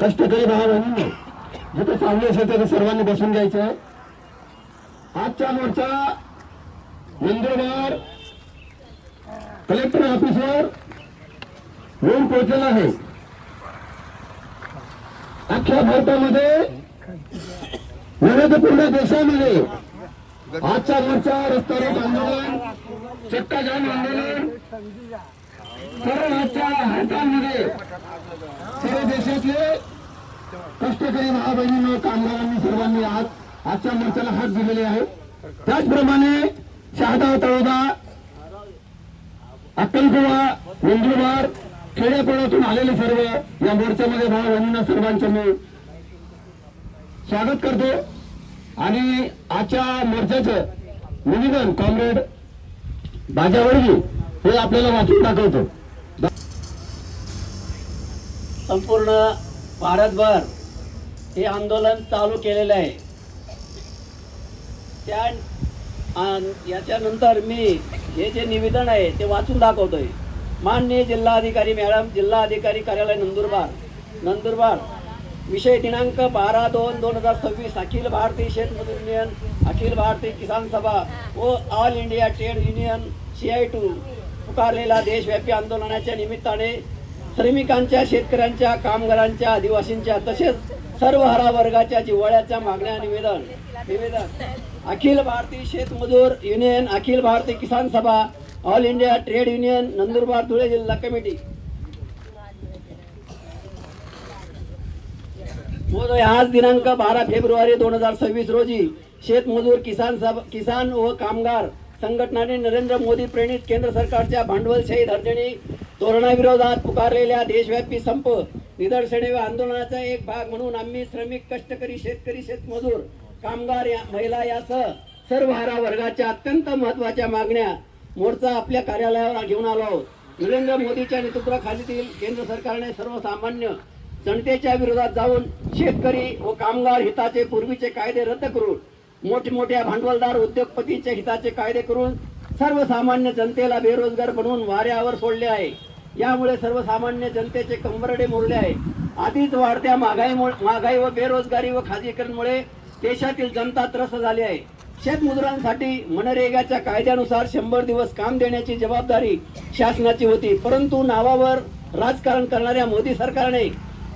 कष्टकरी भावांनी जिथं जिथे असेल तिथं सर्वांनी बसून घ्यायचं आजच्या मोर्चा नंदुरबार कलेक्टर ऑफिसवर येऊन पोहोचलेला आहे. अख्ख्या भारतामध्ये नव्हे पूर्ण देशामध्ये आजचा मोर्चा रस्ता रोक आंदोलन चक्का जाम आंदोलन सर्व आजच्या हातांमध्ये सर्व देशातले कष्टकरी भावा बहिणींनो कामगारांनी सर्वांनी आज आजच्या मोर्चाला हात दिलेले आहे. त्याचप्रमाणे शहादा तळोदा अक्कलकुवा नंदुरबार खेड्यापाड्यातून आलेले सर्व या मोर्चामध्ये भाव बहिणींना सर्वांचं मी स्वागत करतो. आणि आजच्या मोर्चाचं निवेदन कॉम्रेड बाजावडगी हे आपल्याला वाचून दाखवतो. संपूर्ण भारतभर हे आंदोलन चालू केलेलं आहे. त्या याच्यानंतर मी हे जे निवेदन आहे ते वाचून दाखवतोय. माननीय जिल्हाधिकारी मॅडम जिल्हा अधिकारी कार्यालय नंदुरबार. नंदुरबार विषय दिनांक बारा दोन दोन हजार सव्वीस अखिल भारतीय शेतमजूर युनियन अखिल भारतीय किसान सभा व all India trade union C I T U. पुकारलेल्या देशव्यापी आंदोलनाच्या निमित्ताने श्रमिकांच्या शेतकऱ्यांच्या कामगारांच्या आदिवासींच्या तसेच सर्व हरा वर्गाच्या जिव्हाळ्याच्या मागण्या निवेदन निवेदन. अखिल भारतीय शेतमजूर union Akhil Bharatiya Kisan Sabha all India trade union Nandurbar Dhule जिल्हा कमिटी. महोदय आज दिनांक बारा फेब्रुवारी दोन हजार सव्वीस रोजी शेतमजूर किसान सभा किसान व कामगार संघटनाने नरेंद्र मोदी प्रेरित केंद्र सरकारच्या भांडवलशाही धर्जणी धोरणाविरोधात पुकारलेल्या देशव्यापी संप निदर्शने व आंदोलनाचा एक भाग म्हणून आम्ही श्रमिक कष्टकरी शेतकरी शेतमजूर कामगार या महिला यासह सर्व हारा वर्गाच्या अत्यंत महत्त्वाच्या मागण्या मोर्चा आपल्या कार्यालयावर घेऊन आलो आहोत. नरेंद्र मोदीच्या नेतृत्वाखालीतील केंद्र सरकारने सर्वसामान्य जनतेच्या विरोधात जाऊन शेतकरी व कामगार हिताचे पूर्वीचे कायदे रद्द करून मोठमोठ्या भांडवलदार उद्योगपतींचे हिताचे कायदे करून सर्वसामान्य जनतेला बेरोजगार बनवून वाऱ्यावर सोडले आहे. यामुळे सर्वसामान्य जनतेचे कंबरडे मोडले आहे. आधीच वाढत्या महागाई महागाई व बेरोजगारी व खाजगीकरणमुळे देशातील जनता त्रस्त झाली आहे. शेतमजुरांसाठी मनरेगाच्या कायद्यानुसार शंभर दिवस काम देण्याची जबाबदारी शासनाची होती परंतु नावावर राजकारण करणाऱ्या मोदी सरकारने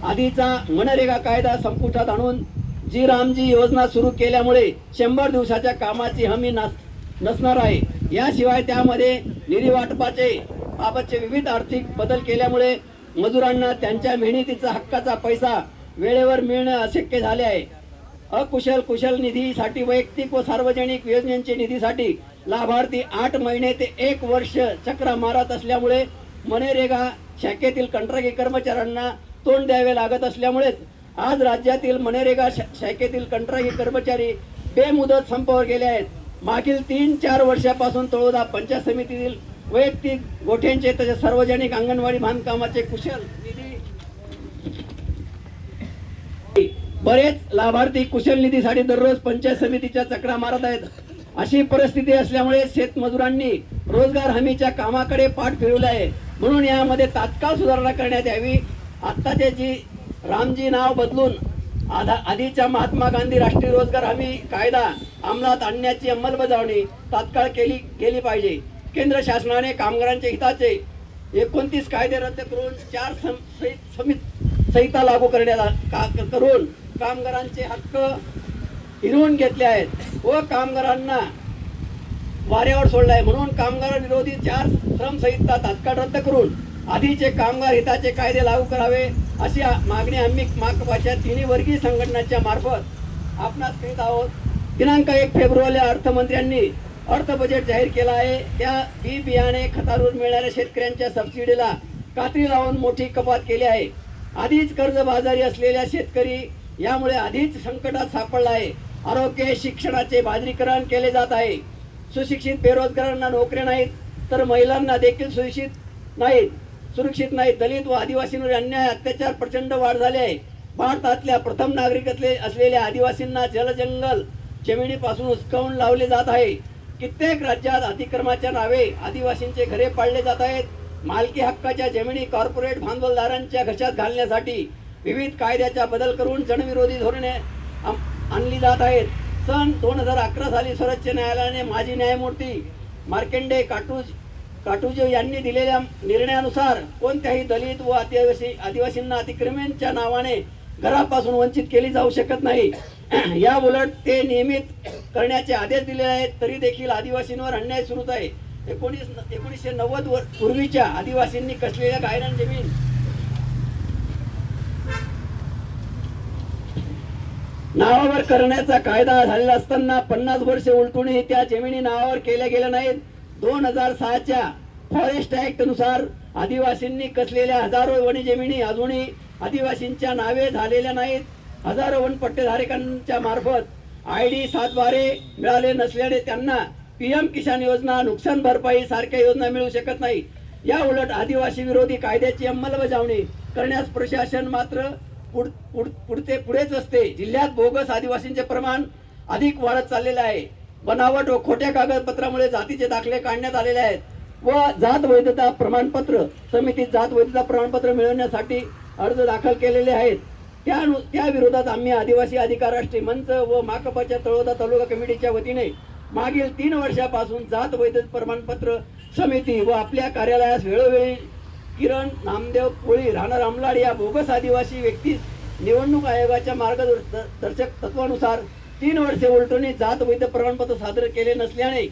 आधीचा मनरेगा कायदा संपुष्टात आणून जी रामजी योजना सुरू केल्यामुळे शंभर दिवसाच्या कामाची हमी नस नसणार आहे. याशिवाय त्यामध्ये निधी वाटपाचे बाबतचे विविध आर्थिक बदल केल्यामुळे मजुरांना त्यांच्या मेहनतीचा हक्काचा पैसा वेळेवर मिळणं अशक्य झाले आहे. अकुशल कुशल निधीसाठी वैयक्तिक व सार्वजनिक योजनांच्या निधीसाठी लाभार्थी आठ महिने ते एक वर्ष चक्र मारत असल्यामुळे मनरेगा शाखेतील कंत्राटी कर्मचाऱ्यांना तोंड द्यावे लागत असल्यामुळेच आज राज्यातील मनरेगा शा- शाखेतील कंत्राटी कर्मचारी बेमुदत संपावर गेले आहेत. मागील तीन चार वर्षापासून तळोदा पंचायत समितीतील वैयक्तिक गोठ्यांचे तसेच सार्वजनिक अंगणवाडी बांधकामाचे कुशल निधी बरेच लाभार्थी कुशल निधीसाठी दररोज पंचायत समितीच्या चक्रा मारत आहेत. अशी परिस्थिती असल्यामुळे शेतमजुरांनी रोजगार हमीच्या कामाकडे पाठ फिरवले आहे. म्हणून यामध्ये तात्काळ सुधारणा करण्यात यावी. आत्ताच्या जी रामजी नाव बदलून आधा आधीच्या महात्मा गांधी राष्ट्रीय रोजगार हमी कायदा अंमलात आणण्याची अंमलबजावणी तात्काळ केली केली पाहिजे. केंद्र शासनाने कामगारांच्या हिताचे एकोणतीस कायदे रद्द करून चार सम- समित संहिता लागू करण्यात का- करून कामगारांचे हक्क हिरवून घेतले आहेत व कामगारांना वाऱ्यावर सोडलाय. म्हणून कामगार विरोधी चार श्रम संहिता तात्काळ रद्द करून आधीचे कामगार हिताचे कायदे लागू करावे. अशी मागणी आम्ही माकपाच्या तिन्ही वर्गीय संघटनांच्या मार्फत आपणास करीत आहोत. दिनांक एक फेब्रुवारी अर्थमंत्र्यांनी अर्थ बजेट जाहीर केला आहे. त्या बी बियाणे खतावरून मिळणाऱ्या शेतकऱ्यांच्या सबसिडीला कात्री लावून मोठी कपात केली आहे. आधीच कर्जबाजारी असलेल्या शेतकरी यामुळे आधीच संकटात सापडला आहे. आरोग्य शिक्षणाचे बाजरीकरण केले जात आहे. सुशिक्षित बेरोजगारांना नोकऱ्या नाहीत तर महिलांना देखील सुशिक्षित नाहीत. सुरक्षित नाहीत दलित व आदिवासींवर अन्याय अत्याचार प्रचंड वाढ झाले आहे. भारतातल्या प्रथम नागरिकत्ले असलेल्या आदिवासींना जलजंगल जमिनीपासून उचकावून लावले जात आहे. कित्येक राज्यात अतिक्रमाच्या नावे आदिवासींचे घरे पाडले जात आहेत. मालकी हक्काच्या जमिनी कॉर्पोरेट भांडवलदारांच्या घशात घालण्यासाठी विविध कायद्याचा बदल करून जनविरोधी धोरणे आणली जात आहेत. सन दोन हजार अकरा साली सर्वोच्च न्यायालयाने माजी न्यायमूर्ती मार्केंडे काटूज काटुजो यांनी दिलेल्या निर्णयानुसार कोणत्याही दलित व आदिवासी आदिवासींना अतिक्रमणच्या नावाने घरापासून वंचित केली जाऊ शकत नाही. या उलट ते नियमित करण्याचे आदेश दिले आहेत तरी देखील आदिवासींवर अन्याय सुरूच आहे. एकोणीस एकोणीसशे नव्वद वर पूर्वीच्या आदिवासींनी कसलेल्या गायरान जमीन? नावावर करण्याचा कायदा झालेला असताना पन्नास वर्षे उलटूनही त्या जमिनी नावावर केल्या गेल्या नाहीत. दोन हजार सहाच्या फॉरेस्ट ऍक्टनुसार आदिवासींनी कसलेल्या हजारो वनजमिनी अजूनही आदिवासींच्या नावे झालेल्या नाहीत. हजारो वन पट्टेधारकांच्या मार्फत आय डी सातबारे मिळाले नसल्याने त्यांना पी एम किसान योजना नुकसान भरपाई सारख्या योजना मिळू शकत नाही या उलट आदिवासी विरोधी कायद्याची अंमलबजावणी करण्यास प्रशासन मात्र पुढ- पुढ- पुढते पुढेच असते. जिल्ह्यात बोगस आदिवासींचे प्रमाण अधिक वाढत चाललेलं आहे. बनावट व खोट्या कागदपत्रामुळे जातीचे दाखले काढण्यात आलेले आहेत. व जात वैधता प्रमाणपत्र समितीत जात वैधता प्रमाणपत्र मिळवण्यासाठी अर्ज दाखल केलेले आहेत. त्या त्या विरोधात आम्ही आदिवासी अधिकार राष्ट्रीय मंच व माकपाच्या तळोदा तालुका कमिटीच्या वतीने मागील तीन वर्षापासून जात वैध प्रमाणपत्र समिती व आपल्या कार्यालयास वेळोवेळी किरण नामदेव कोळी राणा रामलाड या बोगस आदिवासी व्यक्तीस निवडणूक आयोगाच्या मार्गदर्शक तत्वानुसार तीन वर्षे उलटून जात वैध प्रमाणपत्र सादर केले नसल्याने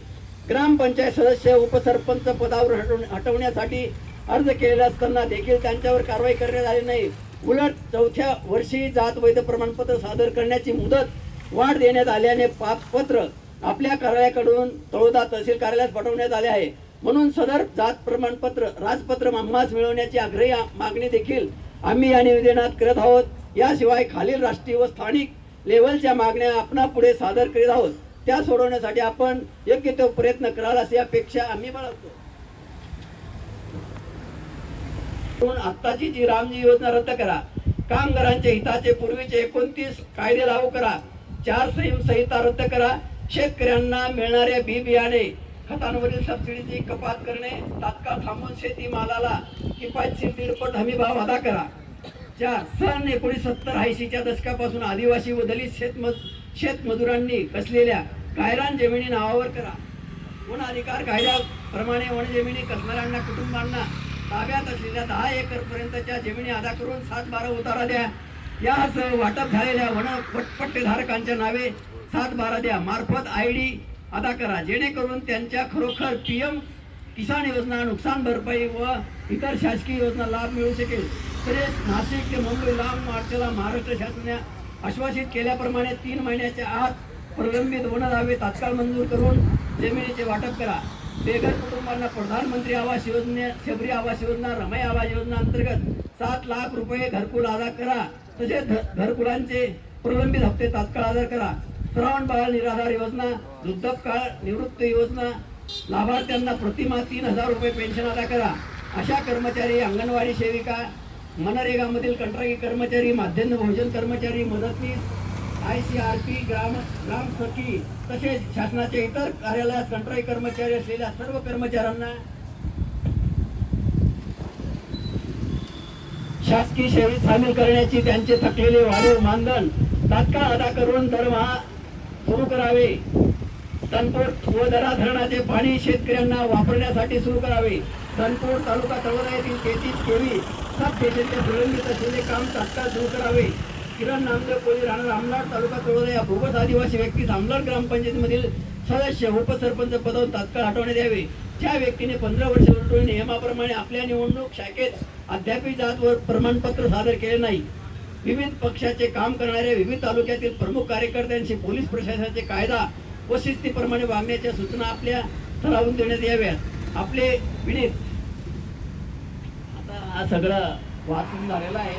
ग्रामपंचायत सदस्य उपसरपंच पदावर हटव हटवण्यासाठी अर्ज केलेला असताना देखील त्यांच्यावर कारवाई करण्यात आली नाही. उलट चौथ्या वर्षी जात वैध प्रमाणपत्र सादर करण्याची मुदत वाढ देण्यात आल्याने पापपत्र आपल्या कार्यालयाकडून तळोदा तहसील कार्यालयात पाठवण्यात आले आहे. म्हणून सदर जात प्रमाणपत्र राजपत्र आम्हास मिळवण्याची आग्रही मागणी देखील आम्ही या निवेदनात करत आहोत. याशिवाय खालील राष्ट्रीय व स्थानिक लेवलच्या मागण्या आपण पुढे सादर करीत आहोत. त्या सोडवण्यासाठी आपण योग्य तो प्रयत्न कराल अशी अपेक्षा आम्ही बाळगतो. म्हणून आत्ताची जी रामजी योजना रद्द करा. कामगारांच्या हिताचे पूर्वीचे एकोणतीस कायदे लागू करा. चार संहिता रद्द करा. शेतकऱ्यांना मिळणाऱ्या बी बियाणे खतांवरील सबसिडीची कपात करणे तात्काळ थांबून शेती मालाला किफायतशीर दीडपट हमी भाव अदा करा. च्या सन एकोणीस सत्तर ऐंशीच्या दशकापासून आदिवासी व दलित शेतमज शेतमजुरांनी कसलेल्या कायरान जमिनी नावावर करा. वन अधिकार कायद्याप्रमाणे वन जमिनी कसणाऱ्यांना कुटुंबांना ताब्यात असलेल्या दहा एकरपर्यंतच्या जमिनी अदा करून सात बारा उतारा द्या. यासह वाटप झालेल्या वन पट्टेधारकांच्या नावे सात बारा द्या. मार्फत आय डी अदा करा. जेणेकरून त्यांच्या खरोखर पी एम किसान योजना नुकसान भरपाई व इतर शासकीय योजना लाभ मिळू शकेल. तसेच नाशिक ते मुंबई लांब मार्चला महाराष्ट्र शासनाने आश्वासित केल्याप्रमाणे तीन महिन्याच्या आत प्रलंबित वन दावे तात्काळ मंजूर करून जमिनीचे वाटप करा. बेघर कुटुंबांना प्रधानमंत्री आवास योजने शबरी आवास योजना रमय आवास योजना अंतर्गत सात लाख रुपये घरकुल अदा करा. तसेच घरकुलांचे प्रलंबित हप्ते तात्काळ अदा करा. श्रावण बाळ निराधार योजना वृद्धपकाळ निवृत्ती योजना लाभार्थ्यांना प्रतिमा तीन हजार रुपये पेन्शन अदा करा. अशा कर्मचारी अंगणवाडी सेविका मनरेगामधील कंत्राटी कर्मचारी माध्यम भोजन कर्मचारी मदतनीस आय सी आर पी ग्राम ग्राम सखी तसेच शासनाच्या इतर कार्यालयात कंत्राटी कर्मचारी असलेल्या सर्व कर्मचाऱ्यांना शासकीय सेवेत सामील करण्याची त्यांचे थकलेले वाढीव मानधन तात्काळ अदा करून दरमहा सुरू करावे. तनपूर व दरा धरणाचे पाणी शेतकऱ्यांना वापरण्यासाठी सुरू करावे. तनपूर तालुका तळोदा येथील तेहतीस केवी सब स्टेशनचे प्रलंबित असलेले काम तात्काळ सुरू करावे. किरण नामदेव कोळी राहणार आमलाड तालुका तळोदा या भूगस आदिवासी व्यक्तीस आमलाड ग्रामपंचायतीमधील सदस्य उपसरपंच पदावर तात्काळ हटवण्यात यावे ज्या व्यक्तीने पंधरा वर्ष उलटून नियमाप्रमाणे आपल्या निवडणूक शाखेत अद्यापही जातवर प्रमाणपत्र सादर केले नाही. विविध पक्षाचे काम करणाऱ्या विविध तालुक्यातील प्रमुख कार्यकर्त्यांशी पोलीस प्रशासनाचे कायदा व शिस्तीप्रमाणे वागण्याच्या सूचना आपल्या ठरावून देण्यात याव्यात. आपले विनीत आता हा सगळा वाचून झालेला आहे.